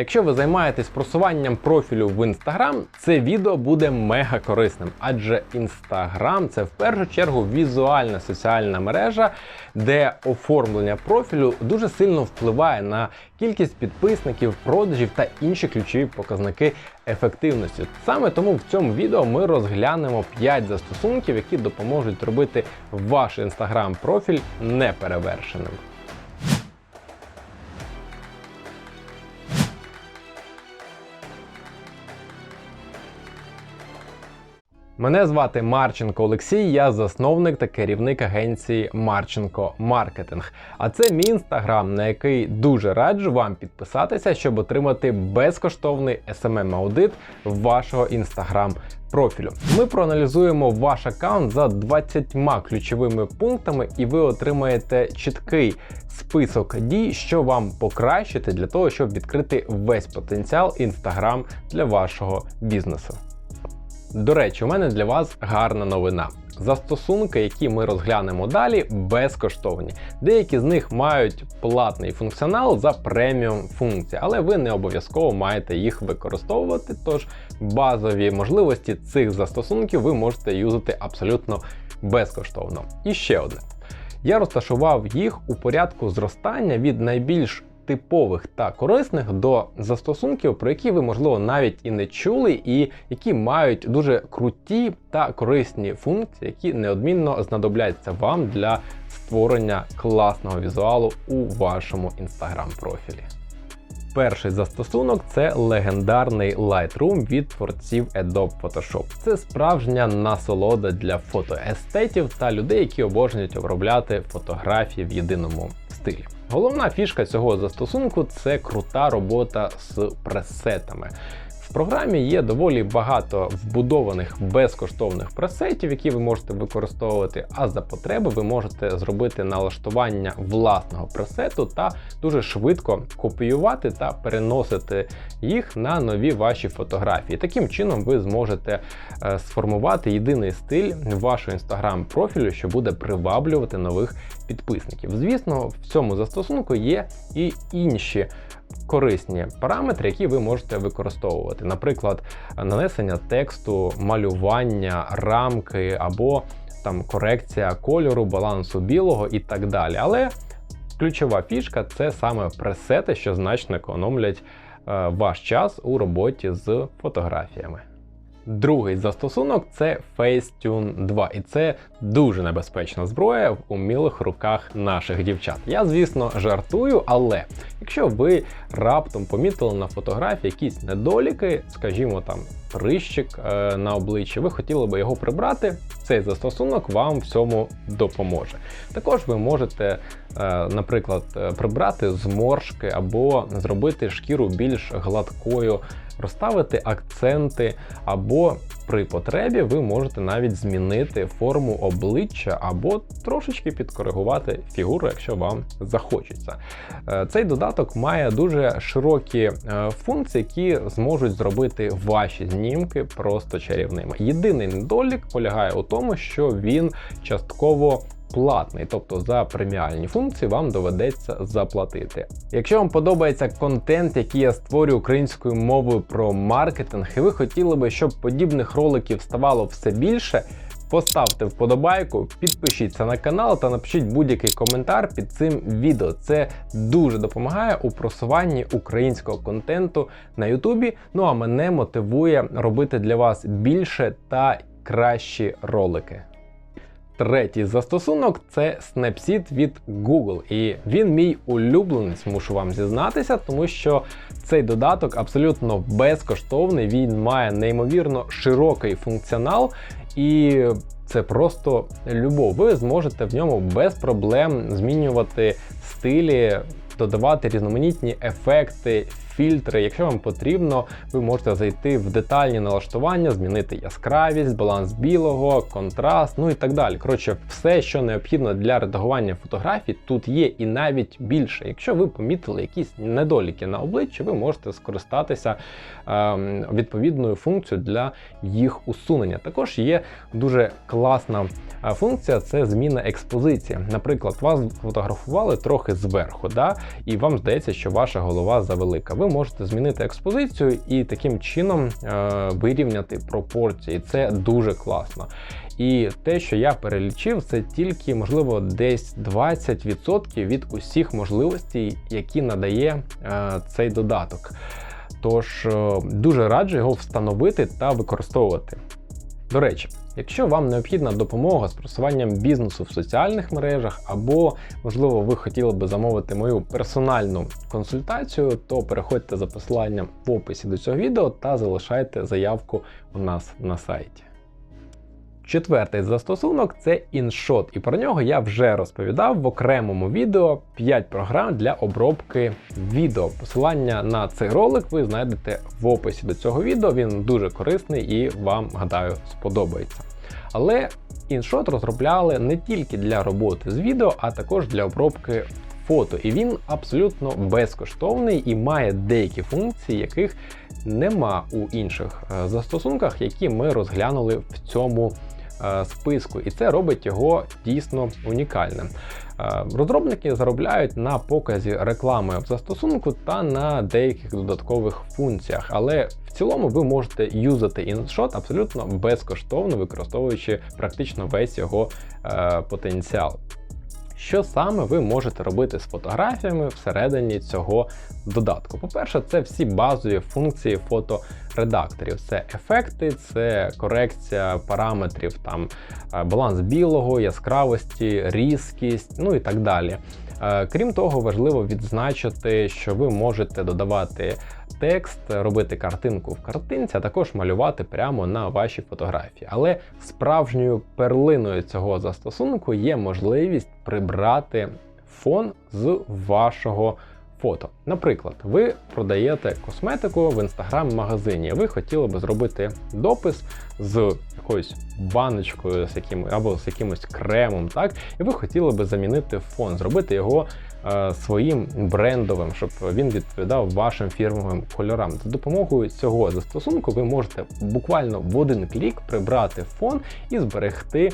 Якщо ви займаєтесь просуванням профілю в Instagram, це відео буде мега корисним, адже Instagram це в першу чергу візуальна соціальна мережа, де оформлення профілю дуже сильно впливає на кількість підписників, продажів та інші ключові показники ефективності. Саме тому в цьому відео ми розглянемо 5 застосунків, які допоможуть робити ваш Instagram профіль неперевершеним. Мене звати Марченко Олексій, я засновник та керівник агенції Марченко Маркетинг. А це мій інстаграм, на який дуже раджу вам підписатися, щоб отримати безкоштовний smm аудит вашого інстаграм профілю. Ми проаналізуємо ваш аккаунт за 20 ключовими пунктами, і ви отримаєте чіткий список дій, що вам покращити для того, щоб відкрити весь потенціал інстаграм для вашого бізнесу. До речі, у мене для вас гарна новина. Застосунки, які ми розглянемо далі, безкоштовні. Деякі з них мають платний функціонал за преміум функції, але ви не обов'язково маєте їх використовувати. Тож базові можливості цих застосунків ви можете юзати абсолютно безкоштовно. І ще одне. Я розташував їх у порядку зростання від найбільш типових та корисних до застосунків, про які ви, можливо, навіть і не чули, і які мають дуже круті та корисні функції, які неодмінно знадобляться вам для створення класного візуалу у вашому інстаграм-профілі. Перший застосунок це легендарний Lightroom від творців Adobe Photoshop. Це справжня насолода для фотоестетів та людей, які обожнюють обробляти фотографії в єдиному стилі. Головна фішка цього застосунку це крута робота з пресетами. В програмі є доволі багато вбудованих безкоштовних пресетів, які ви можете використовувати, а за потреби ви можете зробити налаштування власного пресету та дуже швидко копіювати та переносити їх на нові ваші фотографії. Таким чином ви зможете е, сформувати єдиний стиль вашого інстаграм-профілю, що буде приваблювати нових підписників. Звісно, в цьому застосунку є і інші корисні параметри, які ви можете використовувати. Наприклад, нанесення тексту, малювання, рамки або там корекція кольору, балансу білого і так далі. Але ключова фішка це саме пресети, що значно економлять е, ваш час у роботі з фотографіями. Другий застосунок це Facetune 2, і це дуже небезпечна зброя в умілих руках наших дівчат. Я, звісно, жартую, але якщо ви раптом помітили на фотографії якісь недоліки, скажімо там прищик е, на обличчі, ви хотіли би його прибрати, цей застосунок вам в цьому допоможе. Також ви можете, е, наприклад, е, прибрати зморшки або зробити шкіру більш гладкою розставити акценти, або при потребі ви можете навіть змінити форму обличчя, або трошечки підкоригувати фігуру, якщо вам захочеться. Е, цей додаток має дуже широкі е, функції, які зможуть зробити ваші знімки просто чарівними. Єдиний недолік полягає у тому, що він частково платний, тобто за преміальні функції вам доведеться заплатити. Якщо вам подобається контент, який я створюю українською мовою про маркетинг, і ви хотіли би, щоб подібних роликів ставало все більше. Поставте вподобайку, підпишіться на канал та напишіть будь-який коментар під цим відео. Це дуже допомагає у просуванні українського контенту на Ютубі. Ну а мене мотивує робити для вас більше та кращі ролики. Третій застосунок це Snapseed від Google. І він мій улюбленець, мушу вам зізнатися, тому що цей додаток абсолютно безкоштовний, він має неймовірно широкий функціонал. І це просто любов. Ви зможете в ньому без проблем змінювати стилі, додавати різноманітні ефекти, фільтри. Якщо вам потрібно, ви можете зайти в детальні налаштування, змінити яскравість, баланс білого, контраст, ну і так далі. Коротше, все, що необхідно для редагування фотографій, тут є і навіть більше. Якщо ви помітили якісь недоліки на обличчі, ви можете скористатися е, відповідною функцією для їх усунення. Також є дуже класна функція це зміна експозиції. Наприклад, вас фотографували трохи зверху. Да? і вам здається, що ваша голова завелика. Ви можете змінити експозицію і таким чином е, вирівняти пропорції. Це дуже класно. І те, що я перелічив, це тільки, можливо, десь 20% від усіх можливостей, які надає е, цей додаток. Тож е, дуже раджу його встановити та використовувати. До речі, якщо вам необхідна допомога з просуванням бізнесу в соціальних мережах, або, можливо, ви хотіли би замовити мою персональну консультацію, то переходьте за посиланням в описі до цього відео та залишайте заявку у нас на сайті. Четвертий застосунок це InShot, і про нього я вже розповідав в окремому відео 5 програм для обробки відео. Посилання на цей ролик ви знайдете в описі до цього відео. Він дуже корисний і вам, гадаю, сподобається. Але InShot розробляли не тільки для роботи з відео, а також для обробки фото. І він абсолютно безкоштовний і має деякі функції, яких нема у інших е, застосунках, які ми розглянули в цьому списку, і це робить його дійсно унікальним. Е, розробники заробляють на показі реклами в застосунку та на деяких додаткових функціях, але в цілому ви можете юзати іншот абсолютно безкоштовно, використовуючи практично весь його е, потенціал. Що саме ви можете робити з фотографіями всередині цього додатку? По-перше, це всі базові функції фоторедакторів. Це ефекти, це корекція параметрів, там е, баланс білого, яскравості, різкість, ну і так далі. Е, крім того, важливо відзначити, що ви можете додавати текст, робити картинку в картинці, а також малювати прямо на вашій фотографії. Але справжньою перлиною цього застосунку є можливість прибрати фон з вашого фото. Наприклад, ви продаєте косметику в інстаграм-магазині, ви хотіли би зробити допис з якоюсь баночкою з яким, або з якимось кремом, так, і ви хотіли би замінити фон, зробити його своїм брендовим, щоб він відповідав вашим фірмовим кольорам. За допомогою цього застосунку ви можете буквально в один клік прибрати фон і зберегти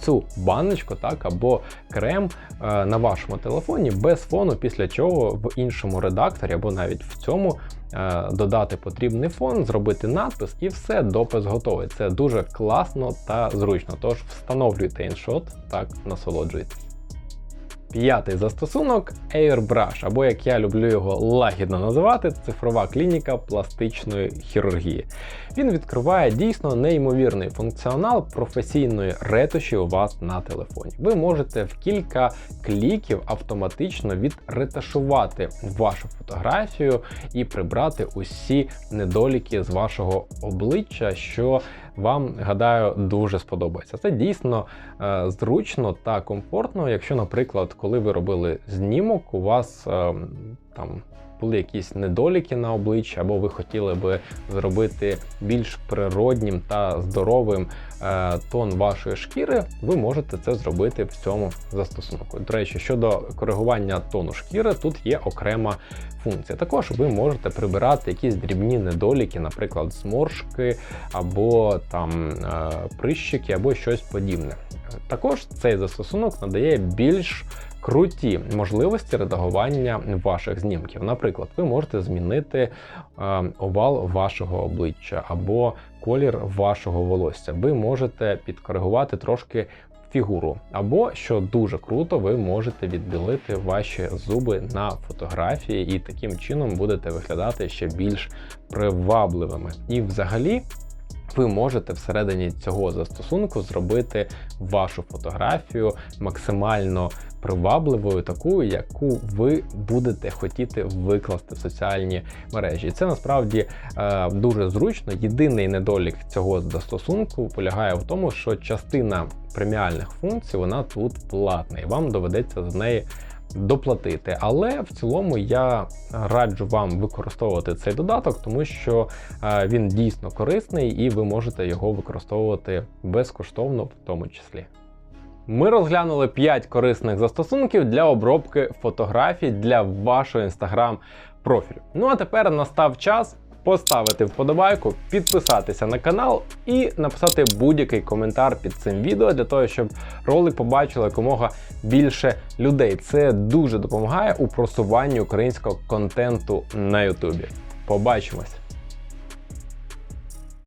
цю баночку, так, або крем е, на вашому телефоні без фону, після чого в іншому редакторі, або навіть в цьому е, додати потрібний фон, зробити надпис, і все, допис готовий. Це дуже класно та зручно. Тож встановлюйте іншот, так насолоджуйтесь. П'ятий застосунок Airbrush, або як я люблю його лагідно називати, цифрова клініка пластичної хірургії. Він відкриває дійсно неймовірний функціонал професійної ретуші у вас на телефоні. Ви можете в кілька кліків автоматично відретушувати вашу фотографію і прибрати усі недоліки з вашого обличчя, що вам, гадаю, дуже сподобається. Це дійсно е, зручно та комфортно, якщо, наприклад, коли ви робили знімок, у вас е, там були якісь недоліки на обличчі, або ви хотіли би зробити більш природнім та здоровим тон вашої шкіри, ви можете це зробити в цьому застосунку. До речі, щодо коригування тону шкіри, тут є окрема функція. Також ви можете прибирати якісь дрібні недоліки, наприклад, зморшки, або там е, прищики, або щось подібне. Також цей застосунок надає більш круті можливості редагування ваших знімків. Наприклад, ви можете змінити е, овал вашого обличчя або колір вашого волосся. Ви можете підкоригувати трошки. Фігуру, або що дуже круто, ви можете відбілити ваші зуби на фотографії, і таким чином будете виглядати ще більш привабливими. І взагалі ви можете всередині цього застосунку зробити вашу фотографію максимально привабливою, такою, яку ви будете хотіти викласти в соціальні мережі. І це насправді е, дуже зручно. Єдиний недолік цього застосунку полягає в тому, що частина преміальних функцій вона тут платна, і вам доведеться з неї доплатити. Але в цілому я раджу вам використовувати цей додаток, тому що е, він дійсно корисний і ви можете його використовувати безкоштовно, в тому числі. Ми розглянули 5 корисних застосунків для обробки фотографій для вашого інстаграм профілю. Ну а тепер настав час поставити вподобайку, підписатися на канал і написати будь-який коментар під цим відео для того, щоб ролик побачило якомога більше людей. Це дуже допомагає у просуванні українського контенту на Ютубі. Побачимось!